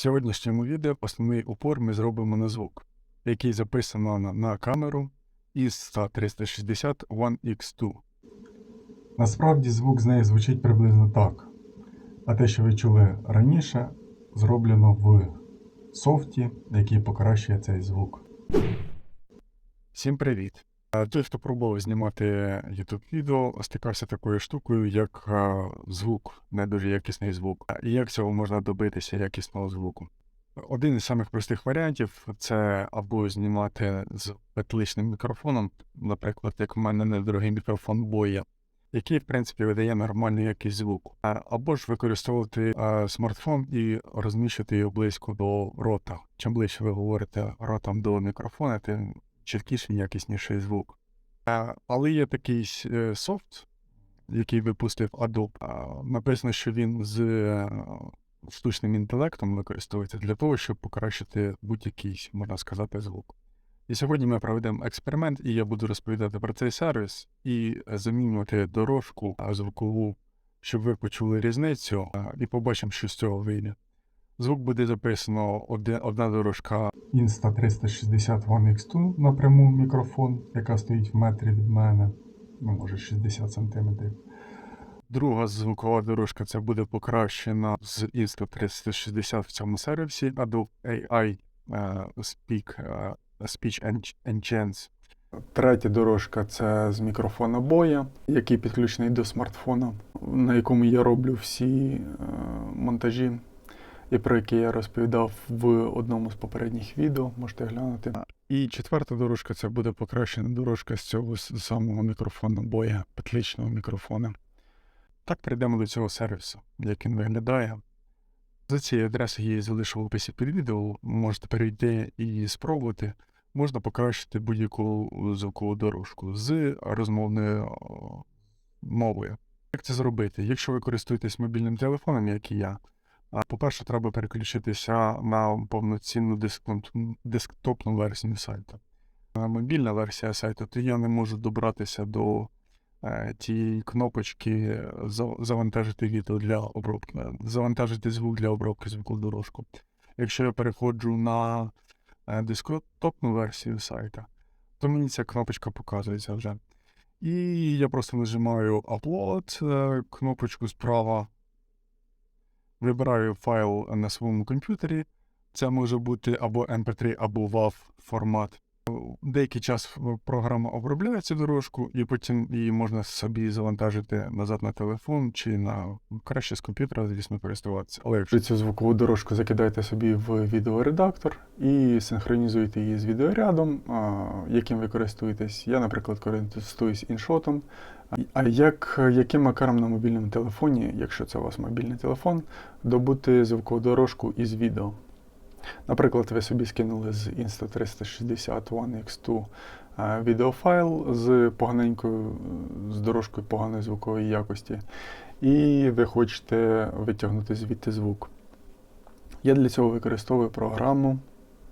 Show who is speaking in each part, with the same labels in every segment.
Speaker 1: В сьогоднішньому відео основний упор ми зробимо на звук, який записано на, на камеру із 360 One X2. Насправді звук з неї звучить приблизно так. А те, що ви чули раніше, зроблено в софті, який покращує цей звук. Всім привіт! Той, хто пробував знімати YouTube відео, стикався такою штукою, як звук, не дуже якісний звук. І як цього можна добитися якісного звуку? Один із самих простих варіантів це або знімати з петличним мікрофоном, наприклад, як в мене недорогий мікрофон Boya, який, в принципі, видає нормальну якість звуку. Або ж використовувати смартфон і розміщувати його близько до рота. Чим ближче ви говорите ротом до мікрофона, тим чіткіший, якісніший звук. Але є такий е, софт, який випустив Adobe. Написано, що він з е, штучним інтелектом використовується для того, щоб покращити будь-який, можна сказати, звук. І сьогодні ми проведемо експеримент, і я буду розповідати про цей сервіс і замінювати дорожку звукову, щоб ви почули різницю, і побачимо, що з цього вийде. Звук буде записано одна дорожка Insta360 One X2 напряму мікрофон, яка стоїть в метрі від мене, ну може 60 см. Друга звукова дорожка це буде покращена з Insta360 в цьому сервісі Adobe AI е, Speak, е, Speech Engines. Третя дорожка це з мікрофона Boya, який підключений до смартфона, на якому я роблю всі е, монтажі і про які я розповідав в одному з попередніх відео, можете глянути. І четверта дорожка це буде покращена дорожка з цього самого мікрофона боя, петличного мікрофона. Так перейдемо до цього сервісу, як він виглядає. За цією адресою я її залишу в описі під відео, можете перейти і спробувати. Можна покращити будь-яку звукову дорожку з розмовною мовою. Як це зробити? Якщо ви користуєтесь мобільним телефоном, як і я, По-перше, треба переключитися на повноцінну десктоп- десктопну версію сайту. Мобільна версія сайту, то я не можу добратися до е, тієї кнопочки завантажити відео для обробки, е, завантажити звук для обробки звукову дорожку. Якщо я переходжу на е, десктопну версію сайта, то мені ця кнопочка показується вже. І я просто нажимаю Upload, е, кнопочку справа вибираю файл на своєму комп'ютері. Це може бути або MP3, або WAV формат. Деякий час програма обробляє цю дорожку, і потім її можна собі завантажити назад на телефон чи на краще з комп'ютера, звісно, користуватися. Але якщо цю звукову дорожку закидаєте собі в відеоредактор і синхронізуєте її з відеорядом, яким ви користуєтесь. Я, наприклад, користуюсь іншотом. А як, яким макаром на мобільному телефоні, якщо це у вас мобільний телефон, добути звукову дорожку із відео? Наприклад, ви собі скинули з Insta360 One X2 е, відеофайл з поганенькою, е, з дорожкою поганої звукової якості, і ви хочете витягнути звідти звук. Я для цього використовую програму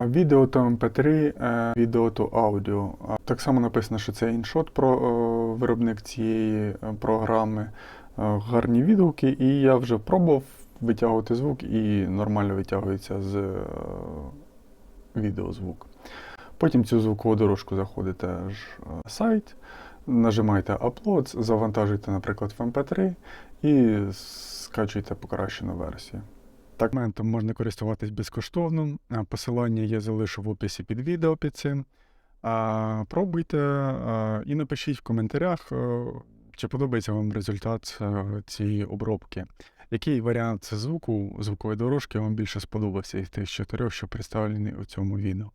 Speaker 1: Video to MP3, е, Video to Audio. Так само написано, що це InShot про е, виробник цієї е, програми. Е, Гарні відгуки, і я вже пробував витягувати звук і нормально витягується з е, відеозвук. Потім цю звукову дорожку заходите ж е, сайт, нажимаєте Upload, завантажуєте, наприклад, в MP3 і скачуєте покращену версію. Так, моментом можна користуватись безкоштовно. Посилання я залишу в описі під відео під цим. А, Пробуйте а, і напишіть в коментарях, е, чи подобається вам результат е, цієї обробки. Який варіант звуку, звукової дорожки вам більше сподобався із тих чотирьох, що представлені у цьому відео?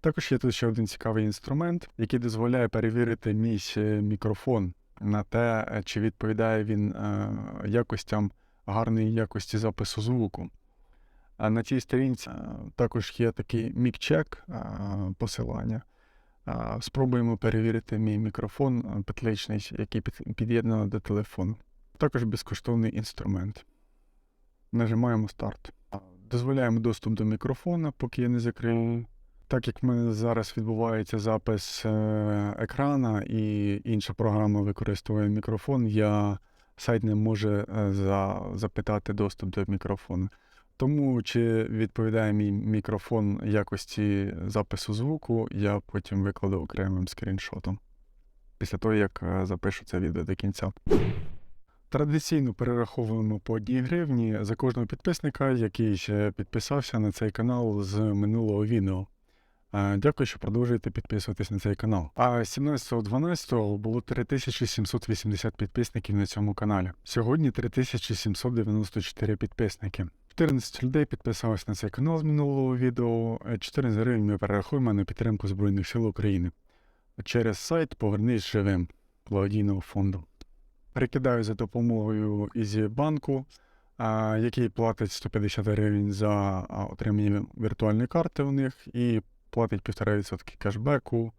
Speaker 1: Також є тут ще один цікавий інструмент, який дозволяє перевірити мій е, мікрофон на те, е, чи відповідає він е, якостям гарної якості запису звуку. А на цій сторінці також є такий мікчек посилання. Спробуємо перевірити мій мікрофон петличний, який під- під'єднано до телефону. Також безкоштовний інструмент. Нажимаємо старт. Дозволяємо доступ до мікрофона, поки я не закрию. Так як в мене зараз відбувається запис е, екрана і інша програма використовує мікрофон, я сайт не може е, за, запитати доступ до мікрофону. Тому чи відповідає мій мікрофон якості запису звуку, я потім викладу окремим скріншотом. Після того, як е, запишу це відео до кінця. Традиційно перераховуємо по 1 гривні за кожного підписника, який ще підписався на цей канал з минулого відео. Е, Дякую, що продовжуєте підписуватись на цей канал. А 17.12 було 3780 підписників на цьому каналі. Сьогодні 3794 підписники. 14 людей підписалось на цей канал з минулого відео. е, 14 гривень ми перерахуємо на підтримку Збройних сил України через сайт Повернись живим благодійного фонду. Перекидаю за допомогою Ізібанку, який платить 150 гривень за отримання віртуальної карти у них і платить 1,5% кешбеку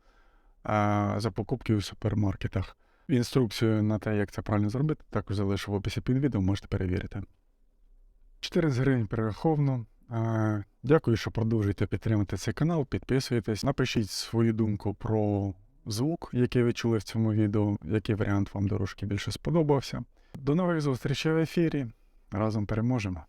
Speaker 1: за покупки у супермаркетах. Інструкцію на те, як це правильно зробити, також залишу в описі під відео, можете перевірити. 14 гривень перераховано. Дякую, що продовжуєте підтримати цей канал, підписуєтесь, напишіть свою думку про звук, який ви чули в цьому відео, який варіант вам дорожки більше сподобався. До нових зустрічей в ефірі. Разом переможемо!